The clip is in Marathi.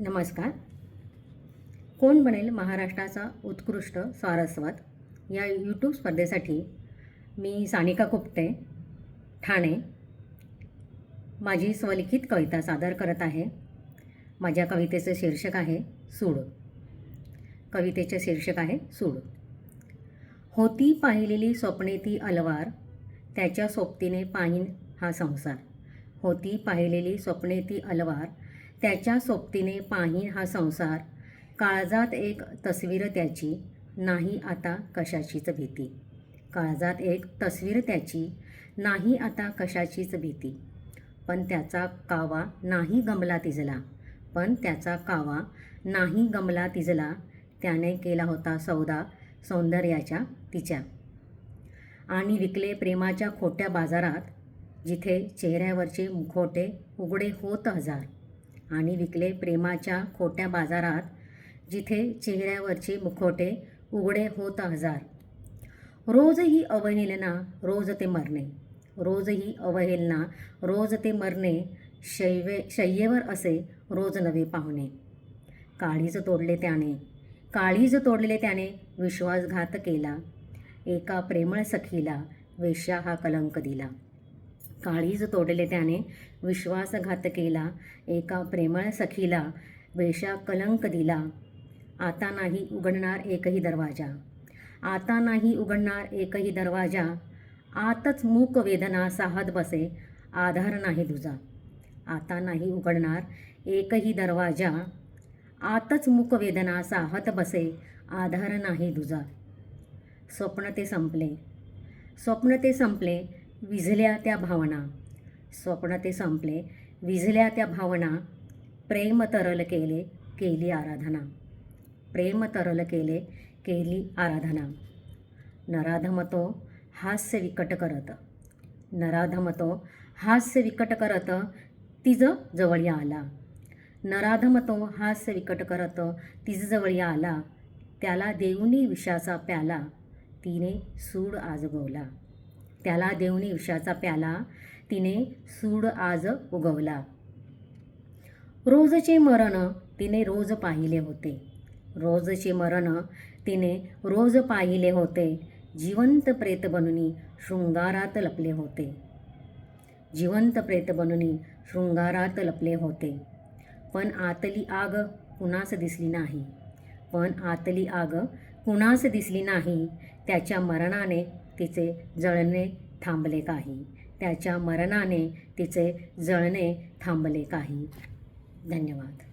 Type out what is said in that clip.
नमस्कार. कोण बनेल महाराष्ट्राचा उत्कृष्ट स्वारस्वाद या यूट्यूब स्पर्धेसाठी मी सानिका कुपटे ठाणे. माझी स्वलिखित कविता सादर करत आहे. माझ्या कवितेचं शीर्षक आहे सूड. कवितेचे शीर्षक आहे सूड. होती पाहिलेली स्वप्ने ती अलवार त्याच्या सोबतीने पाहीन हा संसार. होती पाहिलेली स्वप्ने ती अलवार त्याच्या सोबतीने पाहीन हा संसार. काळजात एक तस्वीर त्याची नाही आता कशाचीच भीती. काळजात एक तस्वीर त्याची नाही आता कशाचीच भीती. पण त्याचा कावा नाही गमला तिजला. पण त्याचा कावा नाही गमला तिजला. त्याने केला होता सौदा सौंदर्याच्या तिच्या. आणि विकले प्रेमाच्या खोट्या बाजारात जिथे चेहऱ्यावरचे मुखोटे उघडे होत हजार. आणि विकले प्रेमाच्या खोट्या बाजारात जिथे चेहऱ्यावरचे मुखोटे उघडे होत हजार रोजही अवहेलना रोज ते मरणे. रोज ही अवहेलना रोज ते मरणे शैवे शय्येवर असे रोज नवे पाहुणे. काळीज तोडले त्याने. काळीज तोडलेले त्याने विश्वासघात केला. एका प्रेमळ सखीला वेश्या हा कलंक दिला. काळीज तोडले त्याने. विश्वासघात केला एका प्रेमळ सखीला वेशा कलंक दिला. आता नाही उघडणार एकही दरवाजा. आता नाही उघडणार एकही दरवाजा. आतच मूक वेदना साहत बसे आधार नाही तुझा आता नाही उघडणार एकही दरवाजा. आतच मूक वेदना साहत बसे आधार नाही तुझा स्वप्न ते संपले. स्वप्न ते संपले. विझल्या त्या भावना. स्वप्न ते संपले. विझल्या त्या भावना. प्रेम तरल केले केली आराधना. प्रेम तरल केले केली आराधना. नराधमतो हास्य विकट करत. नराधमतो हास्य विकट करत तिज जवळ आला. नराधमतो हास्य विकट करत तिज जवळ आला. त्याला देऊनी विषाचा प्याला. तिने सूड आजगवला. त्याला देऊन विषाचा प्याला. तिने सूड आज उगवला. रोजचे मरण तिने रोज पाहिले होते. रोजचे मरण तिने रोज पाहिले होते. जिवंत प्रेत बनूनी शृंगारात लपले होते. जिवंत प्रेत बनूनी शृंगारात लपले होते. पण आतली आग कुणास दिसली नाही. पण आतली आग कुणास दिसली नाही? त्याच्या मरणाने तिचे जळणे थांबले काही. त्याच्या मरणाने तिचे जळणे थांबले काही. धन्यवाद.